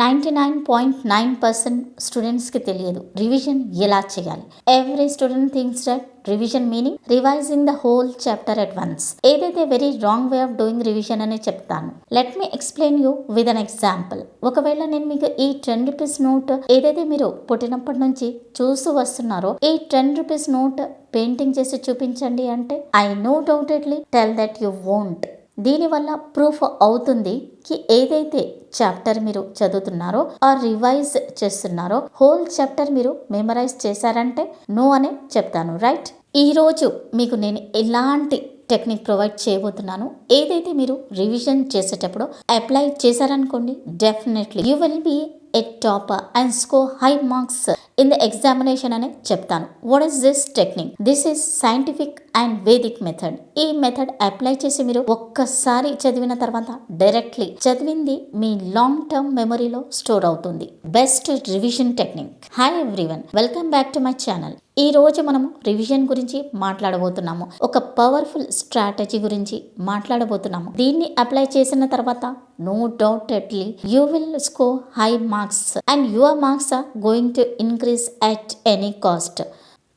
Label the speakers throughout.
Speaker 1: Ninety nine point nine percent స్టూడెంట్స్కి తెలియదు. Revision ఎలా చేయాలి? Every student things that revision meaning revising the whole chapter at once ఏదైతే very wrong way of doing revision అని చెప్తాను let me explain you with an example ఒకవేళ నేను మీకు ఈ టెన్ రూపీస్ నోట్ ఏదైతే మీరు పుట్టినప్పటి నుంచి చూస్తూ వస్తున్నారో ఈ టెన్ రూపీస్ నోట్ పెయింటింగ్ చేసి చూపించండి అంటే I undoubtedly tell that you won't దీనివల్ల ప్రూఫ్ అవుతుంది కి ఏదైతే చాప్టర్ మీరు చదువుతున్నారో ఆ రివైజ్ చేస్తున్నారో హోల్ చాప్టర్ మీరు మెమరైజ్ చేశారంటే నో అనే చెప్తాను రైట్ ఈరోజు మీకు నేను ఎలాంటి టెక్నిక్ ప్రొవైడ్ చేయబోతున్నాను ఏదైతే మీరు రివిజన్ చేసేటప్పుడు అప్లై చేశారనుకోండి definitely you will be a topper and score high marks in the examination అనే చెప్తాను. What is this technique this is scientific and vedic method. ఈ మెథడ్ అప్లై చేసి మీరు ఒక్కసారి చదివిన తర్వాత డైరెక్ట్లీ చదివింది మీ లాంగ్ టర్మ్ మెమరీలో స్టోర్ అవుతుంది. Best revision technique hi everyone welcome back to my channel ఈ రోజు మనము రివిజన్ గురించి మాట్లాడబోతున్నాము. ఒక పవర్ఫుల్ స్ట్రాటజీ గురించి మాట్లాడబోతున్నాము. దీన్ని అప్లై చేసిన తర్వాత undoubtedly you will score high marks and your marks are going to increase at any cost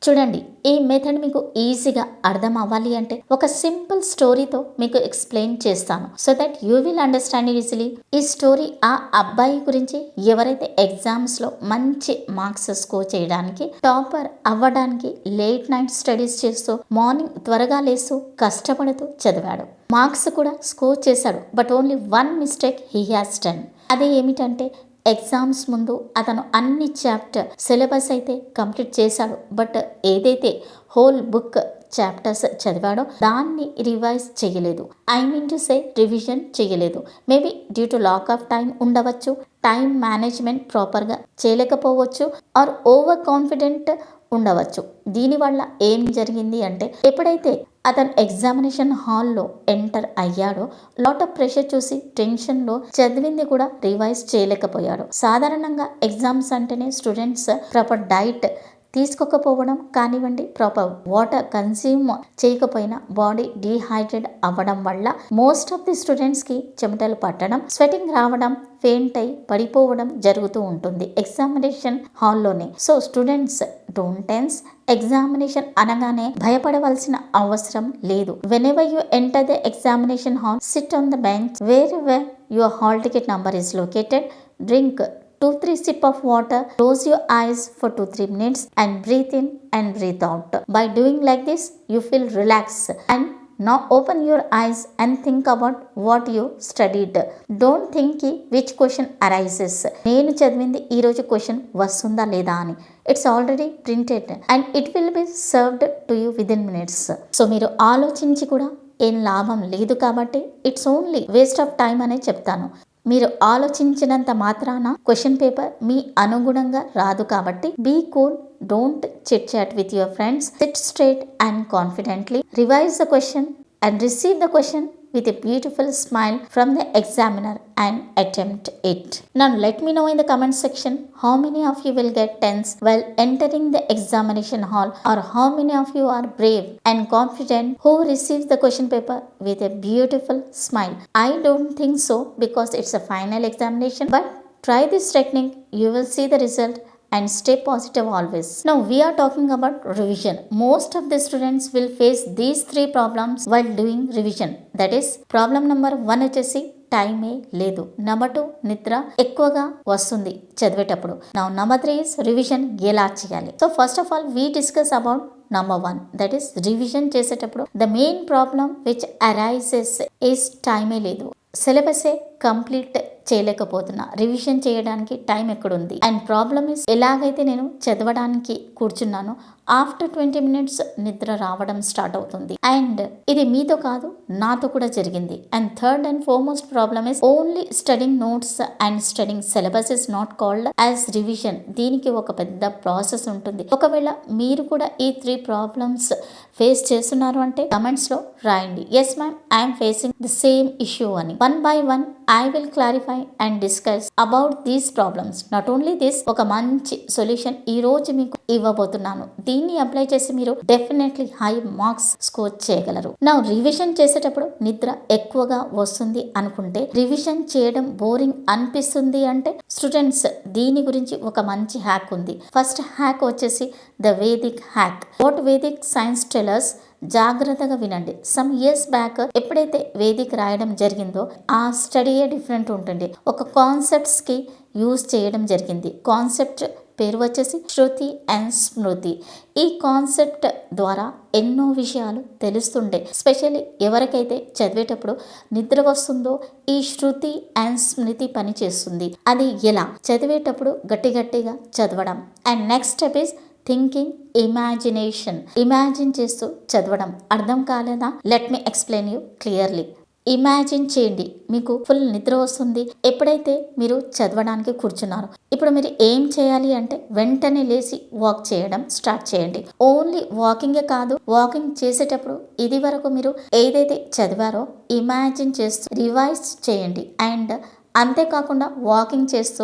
Speaker 1: చూడండి ఈ మెథడ్ మీకు ఈజీగా అర్థం అవ్వాలి అంటే ఒక సింపుల్ స్టోరీతో మీకు ఎక్స్ప్లెయిన్ చేస్తాను. So that you will understand easily ఈ స్టోరీ ఆ అబ్బాయి గురించి ఎవరైతే ఎగ్జామ్స్లో మంచి మార్క్స్ స్కోర్ చేయడానికి టాపర్ అవ్వడానికి లేట్ నైట్ స్టడీస్ చేస్తూ మార్నింగ్ త్వరగా లేస్తూ కష్టపడుతూ చదివాడు. మార్క్స్ కూడా స్కోర్ చేశాడు but only one mistake he has done అదే ఏమిటంటే ఎగ్జామ్స్ ముందు అతను అన్ని చాప్టర్ సిలబస్ అయితే కంప్లీట్ చేశాడు. బట్ ఏదైతే హోల్ బుక్ చాప్టర్స్ చదివాడో దాన్ని రివైజ్ చేయలేదు. I mean to say revision చేయలేదు. Maybe due to lack of time ఉండవచ్చు టైం మేనేజ్మెంట్ ప్రాపర్గా చేయలేకపోవచ్చు ఆర్ ఓవర్ కాన్ఫిడెంట్ ఉండవచ్చు దీనివల్ల ఏం జరిగింది అంటే ఎప్పుడైతే అతను ఎగ్జామినేషన్ హాల్లో ఎంటర్ అయ్యాడో లాట్ ఆఫ్ ప్రెషర్ చూసి టెన్షన్లో చదివింది కూడా రివైజ్ చేయలేకపోయాడు. సాధారణంగా ఎగ్జామ్స్ అంటేనే స్టూడెంట్స్ ప్రాపర్ డైట్ తీసుకోకపోవడం కానివ్వండి ప్రాపర్ వాటర్ కన్స్యూమ్ చేయకపోయినా బాడీ డీహైడ్రేట్ అవ్వడం వల్ల మోస్ట్ ఆఫ్ ది స్టూడెంట్స్కి చెమటలు పట్టడం స్వెటింగ్ రావడం ఫెయింట్ అయి పడిపోవడం జరుగుతూ ఉంటుంది ఎగ్జామినేషన్ హాల్లోనే. So students don't tense examination అనగానే భయపడవలసిన అవసరం లేదు. Whenever you enter the examination hall sit on the bench where where your hall ticket number is located drink two three sip of water close your eyes for two three minutes and breathe in and breathe out by doing like this you feel relax and నా open your eyes and think about what you studied don't think which question arises నేను చదివింది ఈరోజు question వస్తుందా లేదా అని. It's already printed and it will be served to you within minutes so మీరు ఆలోచించి కూడా ఏం లాభం లేదు కాబట్టి it's only waste of time అనే చెప్తాను. మీరు ఆలోచించినంత మాత్రాన క్వశ్చన్ పేపర్ మీ అనుగుణంగా రాదు కాబట్టి be cool don't chit chat with your friends sit straight and confidently revise the question and receive the question with a beautiful smile from the examiner and attempt it. Now let me know in the comment section how many of you will get tense while entering the examination hall or how many of you are brave and confident who receives the question paper with a beautiful smile. I don't think so because it's a final examination but try this technique you will see the result and stay positive always. Now we are talking about revision. Most of the students will face these three problems while doing revision. That is problem number one వచ్చేసి టైమే లేదు number two నిద్ర ఎక్కువగా వస్తుంది చదివేటప్పుడు నా number three is revision ఎలా చేయాలి so first of all we discuss about number one that is revision చేసేటప్పుడు the main problem which arises is టైమే లేదు సిలబసే కంప్లీట్ చేయలేకపోతున్నా. రివిజన్ చేయడానికి టైం ఎక్కడుంది? అండ్ ప్రాబ్లమ్ ఇస్ ఎలాగైతే నేను చదవడానికి కూర్చున్నానో ఆఫ్టర్ ట్వంటీ మినిట్స్ నిద్ర రావడం స్టార్ట్ అవుతుంది. అండ్ ఇది మీతో కాదు నాతో కూడా జరిగింది. And third and foremost problem is only studying notes and studying syllabus is not called as revision. దీనికి ఒక పెద్ద ప్రాసెస్ ఉంటుంది. ఒకవేళ మీరు కూడా ఈ త్రీ ప్రాబ్లమ్స్ ఫేస్ చేస్తున్నారు అంటే కమెంట్స్లో రాయండి. Yes ma'am I'm facing the same issue అని. One by one I will clarify clarify and discuss about these problems not only this ఒక మంచి సొల్యూషన్ ఈ రోజు మీకు ఇవ్వబోతున్నాను. దీన్ని అప్లై చేసి మీరు డెఫినెట్లీ హై మార్క్స్ స్కోర్ చేయగలరు. నా రివిజన్ చేసేటప్పుడు నిద్ర ఎక్కువగా వస్తుంది అనుకుంటే రివిజన్ చేయడం బోరింగ్ అనిపిస్తుంది అంటే స్టూడెంట్స్ దీని గురించి ఒక మంచి హ్యాక్ ఉంది. ఫస్ట్ హ్యాక్ వచ్చేసి the vedic hack what vedic science tellers జాగ్రత్తగా వినండి. సమ్ ఇయర్స్ బ్యాక్ ఎప్పుడైతే వేదిక రాయడం జరిగిందో ఆ స్టడీయే డిఫరెంట్ ఉంటుంది. ఒక కాన్సెప్ట్స్కి యూజ్ చేయడం జరిగింది. కాన్సెప్ట్ పేరు వచ్చేసి శృతి అండ్ స్మృతి. ఈ కాన్సెప్ట్ ద్వారా ఎన్నో విషయాలు తెలుస్తుండే. స్పెషల్లీ ఎవరికైతే చదివేటప్పుడు నిద్ర వస్తుందో ఈ శృతి అండ్ స్మృతి పని చేస్తుంది. అది ఎలా? చదివేటప్పుడు గట్టి గట్టిగా చదవడం. And next step is thinking imagination. Imagine చేస్తూ చదవడం. అర్థం కాలేదా? Let me explain you clearly. Imagine చేయండి. మీకు ఫుల్ నిద్ర వస్తుంది. ఎప్పుడైతే మీరు చదవడానికి కూర్చున్నారు ఇప్పుడు మీరు ఏం చేయాలి అంటే వెంటనే లేచి వాక్ చేయడం స్టార్ట్ చేయండి. ఓన్లీ వాకింగే కాదు వాకింగ్ చేసేటప్పుడు ఇది వరకు మీరు ఏదైతే చదివారో ఇమాజిన్ చేస్తూ రివైజ్ చేయండి. అండ్ అంతేకాకుండా వాకింగ్ చేస్తూ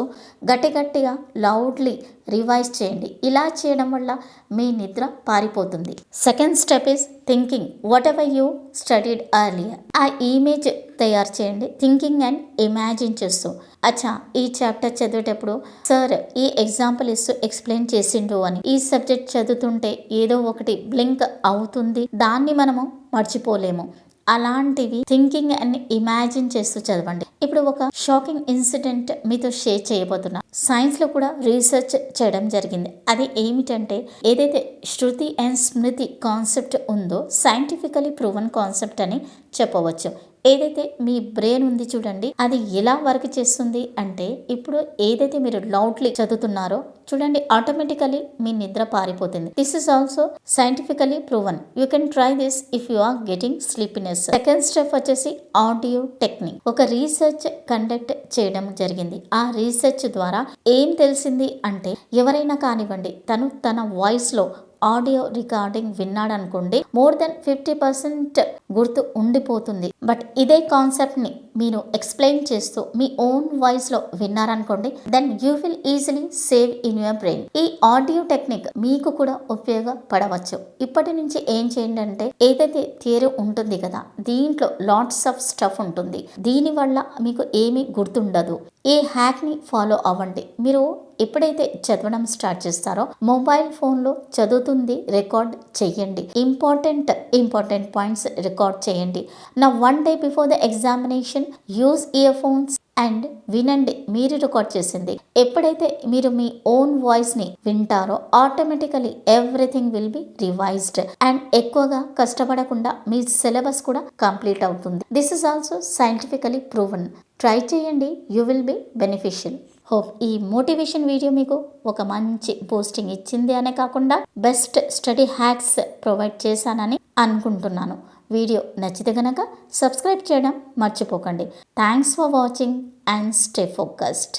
Speaker 1: గట్టి గట్టిగా లౌడ్లీ రివైజ్ చేయండి. ఇలా చేయడం వల్ల మీ నిద్ర పారిపోతుంది. Second step is thinking whatever you studied earlier ఆ ఇమేజ్ తయారు చేయండి. థింకింగ్ అండ్ ఇమాజిన్ చేస్తూ. అచ్చా ఈ చాప్టర్ చదివేటప్పుడు సార్ ఈ ఎగ్జాంపుల్ ఇస్తూ ఎక్స్ప్లెయిన్ చేసిండు అని. ఈ సబ్జెక్ట్ చదువుతుంటే ఏదో ఒకటి బ్లింక్ అవుతుంది. దాన్ని మనము మర్చిపోలేము. అలాంటివి థింకింగ్ అండ్ ఇమాజిన్ చేస్తూ చదవండి. ఇప్పుడు ఒక షాకింగ్ ఇన్సిడెంట్ మీతో షేర్ చేయబోతున్నా. సైన్స్లో కూడా రీసెర్చ్ చేయడం జరిగింది. అది ఏమిటంటే ఏదైతే శృతి అండ్ స్మృతి కాన్సెప్ట్ ఉందో సైంటిఫికలీ ప్రూవన్ కాన్సెప్ట్ అని చెప్పవచ్చు. ఏదైతే మీ బ్రెయిన్ ఉంది చూడండి అది ఎలా వర్క్ చేస్తుంది అంటే ఇప్పుడు ఏదైతే మీరు లౌడ్లీ చదువుతున్నారో చూడండి ఆటోమేటికలీ మీ నిద్ర పారిపోతుంది. This is also scientifically proven you can try this if you are getting sleepiness second step వచ్చేసి ఆడియో టెక్నిక్ ఒక రీసెర్చ్ కండక్ట్ చేయడం జరిగింది. ఆ రీసెర్చ్ ద్వారా ఏం తెలిసింది అంటే ఎవరైనా కానివ్వండి తను తన వాయిస్లో ఆడియో రికార్డింగ్ విన్నాడు అనుకోండి మోర్ దెన్ ఫిఫ్టీ పర్సెంట్ గుర్తు ఉండిపోతుంది. బట్ ఇదే కాన్సెప్ట్ని మీరు ఎక్స్ప్లెయిన్ చేస్తూ మీ ఓన్ వాయిస్లో విన్నారనుకోండి then you will easily save in your brain ఈ ఆడియో టెక్నిక్ మీకు కూడా ఉపయోగపడవచ్చు. ఇప్పటి నుంచి ఏం చేయండి అంటే ఏదైతే థియరీ ఉంటుంది కదా దీంట్లో లాట్స్ ఆఫ్ స్టఫ్ ఉంటుంది. దీనివల్ల మీకు ఏమీ గుర్తుండదు. ఈ హ్యాక్ని ఫాలో అవ్వండి. మీరు ఎప్పుడైతే చదవడం స్టార్ట్ చేస్తారో మొబైల్ ఫోన్లో చదువుతుంది రికార్డ్ చేయండి. ఇంపార్టెంట్ ఇంపార్టెంట్ పాయింట్స్ రికార్డ్ చేయండి. నా one day before the examination use earphones and వినండి. మీరు రికార్డ్ చేసింది. ఎప్పుడైతే మీరు మీ ఓన్ వాయిస్ని వింటారో automatically everything will be revised and ఎక్కువగా కష్టపడకుండా మీ సిలబస్ కూడా కంప్లీట్ అవుతుంది. This is also scientifically proven try చేయండి. You will be beneficial hope ఈ మోటివేషన్ వీడియో మీకు ఒక మంచి పోస్టింగ్ ఇచ్చింది అనే కాకుండా బెస్ట్ స్టడీ హ్యాక్స్ ప్రొవైడ్ చేశానని అనుకుంటున్నాను. వీడియో నచ్చితే గనక సబ్స్క్రైబ్ చేయడం మర్చిపోకండి. Thanks for watching and stay focused